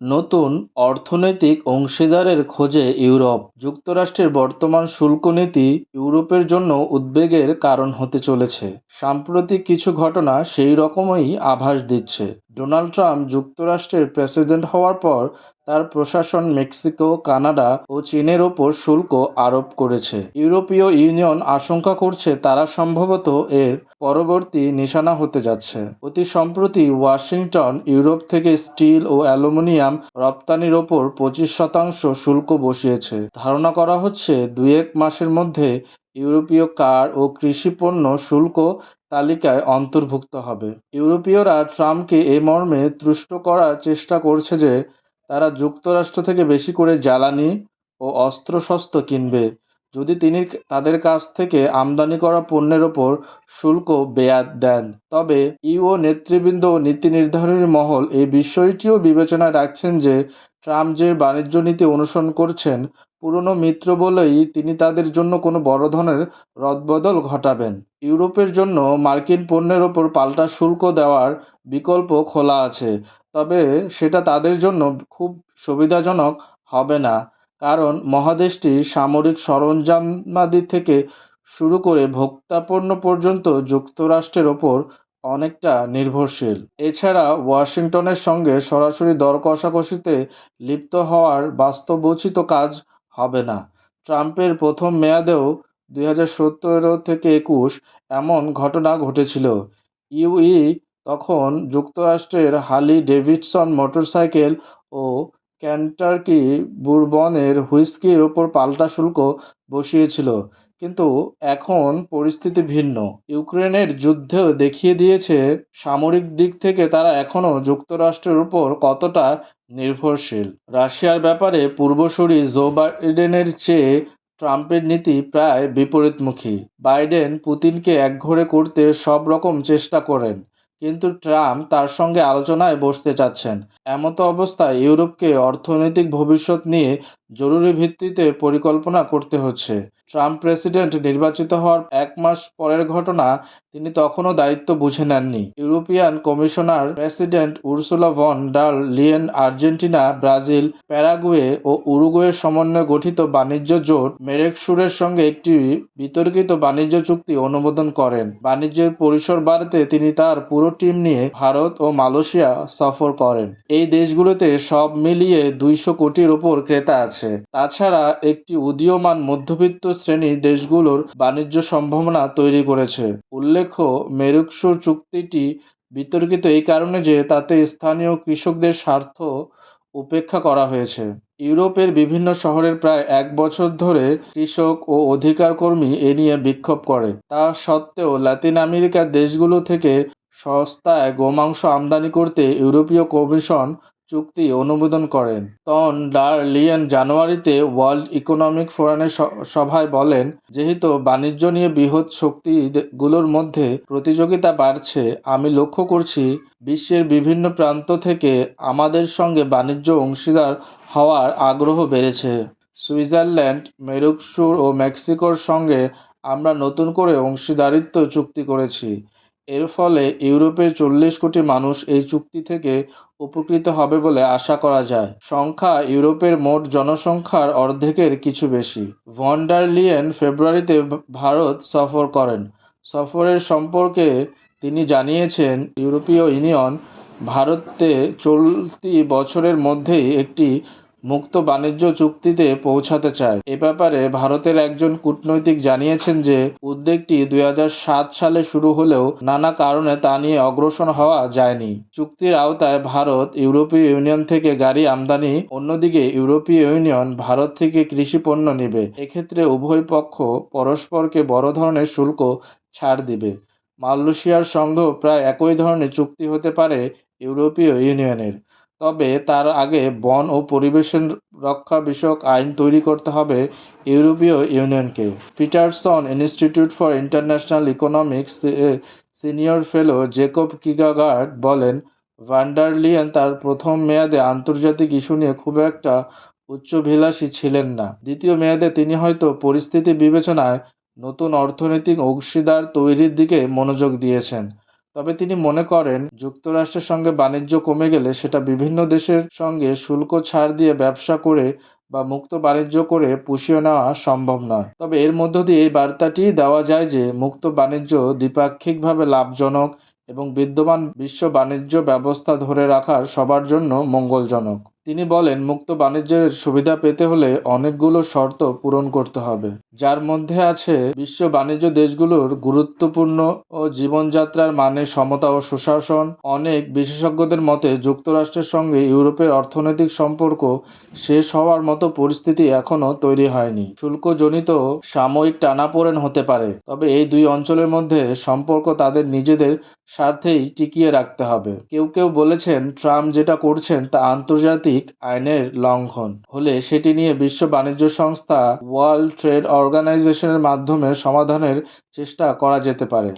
নতুন অর্থনৈতিক অংশীদারের খোঁজে ইউরোপ। যুক্তরাষ্ট্রের বর্তমান শুল্ক নীতি ইউরোপের জন্য উদ্বেগের কারণ হতে চলেছে। সাম্প্রতিক কিছু ঘটনা সেই রকমই আভাস দিচ্ছে। ডোনাল্ড ট্রাম্প যুক্তরাষ্ট্রের প্রেসিডেন্ট হওয়ার পর তার প্রশাসন মেক্সিকো, কানাডা ও চীনের ওপর শুল্ক আরোপ করেছে। ইউরোপীয় ইউনিয়ন আশঙ্কা করছে তারা সম্ভবত এর পরবর্তী নিশানা হতে যাচ্ছে। অতি সম্প্রতি ওয়াশিংটন, ইউরোপ থেকে স্টিল ও অ্যালুমিনিয়াম রপ্তানির ওপর পঁচিশ শতাংশ শুল্ক বসিয়েছে। ধারণা করা হচ্ছে দুই এক মাসের মধ্যে ইউরোপীয় কার ও কৃষি পণ্য শুল্ক তালিকায় অন্তর্ভুক্ত হবে। ইউরোপীয়রা ট্রাম্পকে এ মর্মে তুষ্ট করার চেষ্টা করছে যে তারা যুক্তরাষ্ট্র থেকে বেশি করে জ্বালানি ও অস্ত্রশস্ত্র কিনবে, যদি তিনি তাদের কাছ থেকে আমদানি করা পণ্যের ওপর শুল্ক বেয়াদ দেন। তবে ইউ নেতৃবৃন্দ ও নীতি নির্ধারণী মহল এই বিষয়টিও বিবেচনায় রাখছেন যে ট্রাম্প যে বাণিজ্য নীতি অনুসরণ করছেন পুরনো মিত্র বলেই তিনি তাদের জন্য কোনো বড় ধরনের রদবদল ঘটাবেন। ইউরোপের জন্য মার্কিন পণ্যের ওপর পাল্টা শুল্ক দেওয়ার বিকল্প খোলা আছে, তবে সেটা তাদের জন্য খুব সুবিধাজনক হবে না, কারণ মহাদেশটি সামরিক সরঞ্জামাদি থেকে শুরু করে ভোক্তাপণ্য পর্যন্ত যুক্তরাষ্ট্রের ওপর অনেকটা নির্ভরশীল। এছাড়া ওয়াশিংটনের সঙ্গে সরাসরি দর কষাকষিতে লিপ্ত হওয়ার বাস্তবোচিত কাজ হবে না। ট্রাম্পের প্রথম মেয়াদেও দুই হাজার সতেরো থেকে একুশ এমন ঘটনা ঘটেছিল। ইউই তখন যুক্তরাষ্ট্রের হালি ডেভিডসন মোটরসাইকেল ও ক্যান্টার্কি বুরবনের হুইস্কির ওপর পাল্টা শুল্ক বসিয়েছিল। কিন্তু এখন পরিস্থিতি ভিন্ন। ইউক্রেনের যুদ্ধ দেখিয়ে দিয়েছে সামরিক দিক থেকে তারা এখনও যুক্তরাষ্ট্রের উপর কতটা নির্ভরশীল। রাশিয়ার ব্যাপারে পূর্বসূরি জো বাইডেনের চেয়ে ট্রাম্পের নীতি প্রায় বিপরীতমুখী। বাইডেন পুতিনকে একঘরে করতে সব রকম চেষ্টা করেন, কিন্তু ট্রাম্প তার সঙ্গে আলোচনায় বসতে চাচ্ছেন। এমতো অবস্থায় ইউরোপকে অর্থনৈতিক ভবিষ্যৎ নিয়ে জরুরি ভিত্তিতে পরিকল্পনা করতে হচ্ছে। ট্রাম্প প্রেসিডেন্ট নির্বাচিত হওয়ার এক মাস পরের ঘটনা তিনি তখনও দায়িত্ব বুঝে নেননি। European commissioner president Ursula von der Leyen Argentina, Brazil, Paraguay ও উরুগুয়ের সমন্বয়ে গঠিত বাণিজ্য জোট মেরেকসুরের সঙ্গে একটি বিতর্কিত বাণিজ্য চুক্তি অনুমোদন করেন। বাণিজ্যের পরিসর বাড়াতে তিনি তার পুরো টিম নিয়ে ভারত ও মালয়েশিয়া সফর করেন। এই দেশগুলোতে সব মিলিয়ে দুইশো কোটির ওপর ক্রেতা আছে। তাছাড়া একটি উদীয়মান মধ্যবিত্ত শ্রেণি দেশগুলোর বাণিজ্য সম্ভাবনা তৈরি করেছে। উল্লেখ্য, মেরুকসুর চুক্তিটি বিতর্কিত এই কারণে যে তাতে স্থানীয় কৃষকদের স্বার্থ উপেক্ষা করা হয়েছে। ইউরোপের বিভিন্ন শহরের প্রায় এক বছর ধরে কৃষক ও অধিকার কর্মী এ নিয়ে বিক্ষোভ করে। তা সত্ত্বেও লাতিন আমেরিকার দেশগুলো থেকে সস্তায় গোমাংস আমদানি করতে ইউরোপীয় কমিশন চুক্তি অনুমোদন করেন। তন ডার লিয়েন জানুয়ারিতে ওয়ার্ল্ড ইকোনমিক ফোরামের সভায় বলেন, যেহেতু বাণিজ্য নিয়ে বৃহৎ শক্তিগুলোর মধ্যে প্রতিযোগিতা বাড়ছে, আমি লক্ষ্য করছি বিশ্বের বিভিন্ন প্রান্ত থেকে আমাদের সঙ্গে বাণিজ্য অংশীদার হওয়ার আগ্রহ বেড়েছে। সুইজারল্যান্ড, মেরুকসুর ও মেক্সিকোর সঙ্গে আমরা নতুন করে অংশীদারিত্ব চুক্তি করেছি। এর ফলে ইউরোপের চল্লিশ কোটি মানুষ এই চুক্তি থেকে উপকৃত হবে বলে আশা করা যায়। সংখ্যা ইউরোপের মোট জনসংখ্যার অর্ধেকের কিছু বেশি। ভন ডার লিয়েন ফেব্রুয়ারিতে ভারত সফর করেন। সফরের সম্পর্কে তিনি জানিয়েছেন, ইউরোপীয় ইউনিয়ন ভারতে চলতি বছরের মধ্যেই একটি মুক্ত বাণিজ্য চুক্তিতে পৌঁছাতে চায়। এ ব্যাপারে ভারতের একজন কূটনৈতিক জানিয়েছেন যে উদ্যোগটি দুই সালে শুরু হলেও নানা কারণে তা নিয়ে অগ্রসর হওয়া যায়নি। চুক্তির আওতায় ভারত ইউরোপীয় ইউনিয়ন থেকে গাড়ি আমদানি, অন্যদিকে ইউরোপীয় ইউনিয়ন ভারত থেকে কৃষি পণ্য নেবে। এক্ষেত্রে উভয় পক্ষ পরস্পরকে বড় ধরনের শুল্ক ছাড় দিবে। মালয়েশিয়ার সঙ্গেও প্রায় একই ধরনের চুক্তি হতে পারে ইউরোপীয় ইউনিয়নের। তবে তার আগে বন ও পরিবেশের রক্ষা বিষয়ক আইন তৈরি করতে হবে ইউরোপীয় ইউনিয়নকে। Peterson Institute for International Economics এর সিনিয়র ফেলো জেকব কিগাগার্ড বলেন, ভান্ডারলিয়ান তার প্রথম মেয়াদে আন্তর্জাতিক ইস্যু নিয়ে খুব একটা উচ্চভিলাষী ছিলেন না। দ্বিতীয় মেয়াদে তিনি হয়তো পরিস্থিতি বিবেচনায় নতুন অর্থনৈতিক অংশীদার তৈরির দিকে মনোযোগ দিয়েছেন। তবে তিনি মনে করেন, যুক্তরাষ্ট্রের সঙ্গে বাণিজ্য কমে গেলে সেটা বিভিন্ন দেশের সঙ্গে শুল্ক ছাড় দিয়ে ব্যবসা করে বা মুক্ত বাণিজ্য করে পুষিয়ে নেওয়া সম্ভব নয়। তবে এর মধ্য দিয়ে এই বার্তাটি দেওয়া যায় যে, মুক্ত বাণিজ্য দ্বিপাক্ষিকভাবে লাভজনক এবং বিদ্যমান বিশ্ব বাণিজ্য ব্যবস্থা ধরে রাখার সবার জন্য মঙ্গলজনক। তিনি বলেন, মুক্ত বাণিজ্যের সুবিধা পেতে হলে অনেকগুলো শর্ত পূরণ করতে হবে। যার মধ্যে আছে, বিশ্ব বাণিজ্য দেশগুলোর গুরুত্বপূর্ণ ও জীবনযাত্রার মানে সমতা ও সুশাসন। অনেক বিশেষজ্ঞদের মতে, যুক্তরাষ্ট্রের সঙ্গে ইউরোপের অর্থনৈতিক সম্পর্ক শেষ হওয়ার মতো পরিস্থিতি এখনও তৈরি হয়নি। শুল্কজনিত সাময়িক টানাপোড়েন হতে পারে, তবে এই দুই অঞ্চলের মধ্যে সম্পর্ক তাদের নিজেদের স্বার্থেই টিকিয়ে রাখতে হবে। কেউ কেউ বলেছেন, ট্রাম্প যেটা করছেন তা আন্তর্জাতিক আইনের লঙ্ঘন হলে সেটি নিয়ে বিশ্ব বাণিজ্য সংস্থা ওয়ার্ল্ড ট্রেড অর্গানাইজেশনের মাধ্যমে সমাধানের চেষ্টা করা যেতে পারে।